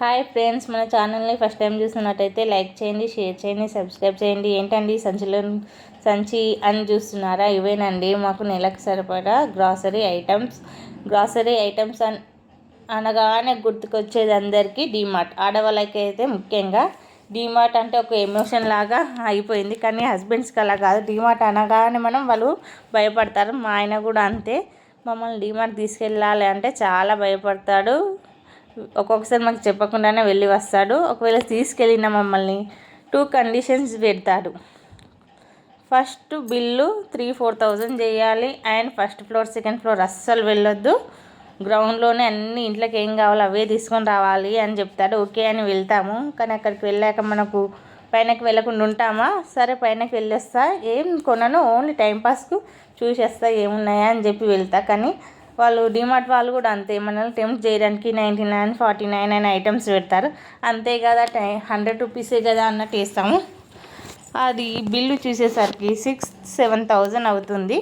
Hi friends మన ఛానల్ని first time చూస్తున్నట్టయితే లైక్ చేయండి షేర్ చేయండి సబ్స్క్రైబ్ చేయండి. ఏంటండి సంచిలో? సంచి అని చూస్తున్నారా? ఇవేనండి. మాకు నెలకు సరిపడా గ్రాసరీ ఐటమ్స్. గ్రాసరీ ఐటమ్స్ అన్ అనగానే గుర్తుకొచ్చేది అందరికీ డీమార్ట్. ఆడవాళ్ళకి అయితే ముఖ్యంగా డీమార్ట్ అంటే ఒక ఎమోషన్ లాగా అయిపోయింది. కానీ హస్బెండ్స్కి అలా కాదు. డీమార్ట్ అనగానే మనం వాళ్ళు భయపడతారు. మా ఆయన కూడా అంతే. మమ్మల్ని డీమార్ట్ తీసుకెళ్ళాలి అంటే చాలా భయపడతాడు. ఒక్కొక్కసారి మాకు చెప్పకుండానే వెళ్ళి వస్తాడు. ఒకవేళ తీసుకెళ్ళిన మమ్మల్ని టూ కండిషన్స్ పెడతాడు. First bill three four thousand చేయాలి. And first floor second floor అస్సలు వెళ్ళొద్దు. గ్రౌండ్లోనే అన్ని ఇంట్లోకి ఏం కావాలో అవే తీసుకొని రావాలి అని చెప్తాడు. ఓకే అని వెళ్తాము. కానీ అక్కడికి వెళ్ళాక మనకు పైనకి వెళ్ళకుండా ఉంటామా? సరే పైనకి వెళ్ళేస్తా. ఏం కొనను ఓన్లీ టైంపాస్కు చూసేస్తా ఏమున్నాయా అని చెప్పి వెళ్తా. కానీ వాళ్ళు డిమార్ట్ వాళ్ళు కూడా అంతే. మనల్ని టెంప్ట్ చేయడానికి నైంటీ నైన్ ఫార్టీ నైన్ అనే ఐటమ్స్ పెడతారు. అంతే కదా టై హండ్రెడ్ రూపీసే కదా అన్నట్టు వేస్తాము అది బిల్లు చూసేసరికి సిక్స్ సెవెన్ థౌజండ్ అవుతుంది.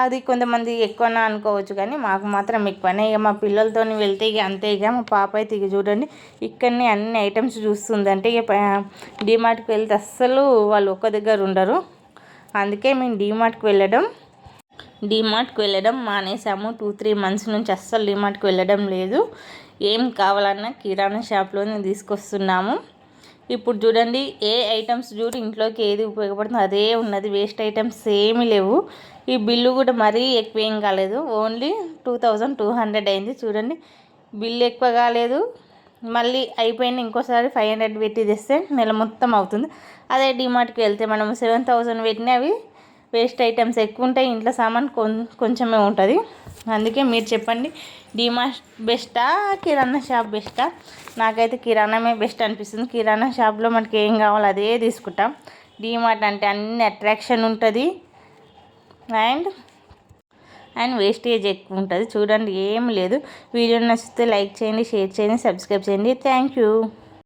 అది కొంతమంది ఎక్కువనా అనుకోవచ్చు కానీ మాకు మాత్రం ఎక్కువనే. ఇక మా పిల్లలతో వెళ్తే ఇక అంతే. ఇక మా పాప అయితే ఇక చూడండి ఇక్కడనే అన్ని ఐటమ్స్ చూస్తుందంటే ఇక డిమార్ట్కి వెళ్తే అస్సలు వాళ్ళు ఒక్క దగ్గర ఉండరు. అందుకే మేము డిమార్ట్కి వెళ్ళడం డిమార్ట్కి వెళ్ళడం మానేసాము టూ త్రీ మంత్స్ నుంచి అస్సలు డిమార్ట్కి వెళ్ళడం లేదు. ఏం కావాలన్నా కిరాణా షాప్లోనే తీసుకొస్తున్నాము. ఇప్పుడు చూడండి ఏ ఐటమ్స్ చూడు ఇంట్లోకి ఏది ఉపయోగపడుతుందో అదే ఉన్నది. వేస్ట్ ఐటమ్స్ ఏమీ లేవు. ఈ బిల్లు కూడా మరీ ఎక్కువ ఏం కాలేదు. Only two thousand two hundred అయింది. చూడండి బిల్లు ఎక్కువ కాలేదు. మళ్ళీ అయిపోయింది. ఇంకోసారి ఫైవ్ హండ్రెడ్ పెట్టి తెస్తే నెల మొత్తం అవుతుంది. అదే డిమార్ట్కి వెళ్తే మనం సెవెన్ థౌజండ్ పెట్టినవి వేస్ట్ ఐటమ్స్ ఎక్కువ ఉంటాయి ఇంట్లో సామాన్ కొంచెమే ఉంటుంది. అందుకే మీరు చెప్పండి డిమార్ట్ బెస్టా కిరాణా షాప్ బెస్టా? నాకైతే కిరాణమే బెస్ట్ అనిపిస్తుంది. కిరాణా షాప్లో మనకి ఏం కావాలో అదే తీసుకుంటాం. డిమార్ట్ అంటే అన్ని అట్రాక్షన్ ఉంటుంది. అండ్ అండ్ వేస్టేజ్ ఎక్కువ ఉంటుంది చూడండి ఏం లేదు. వీడియో నచ్చితే లైక్ చేయండి షేర్ చేయండి సబ్స్క్రైబ్ చేయండి. Thank you.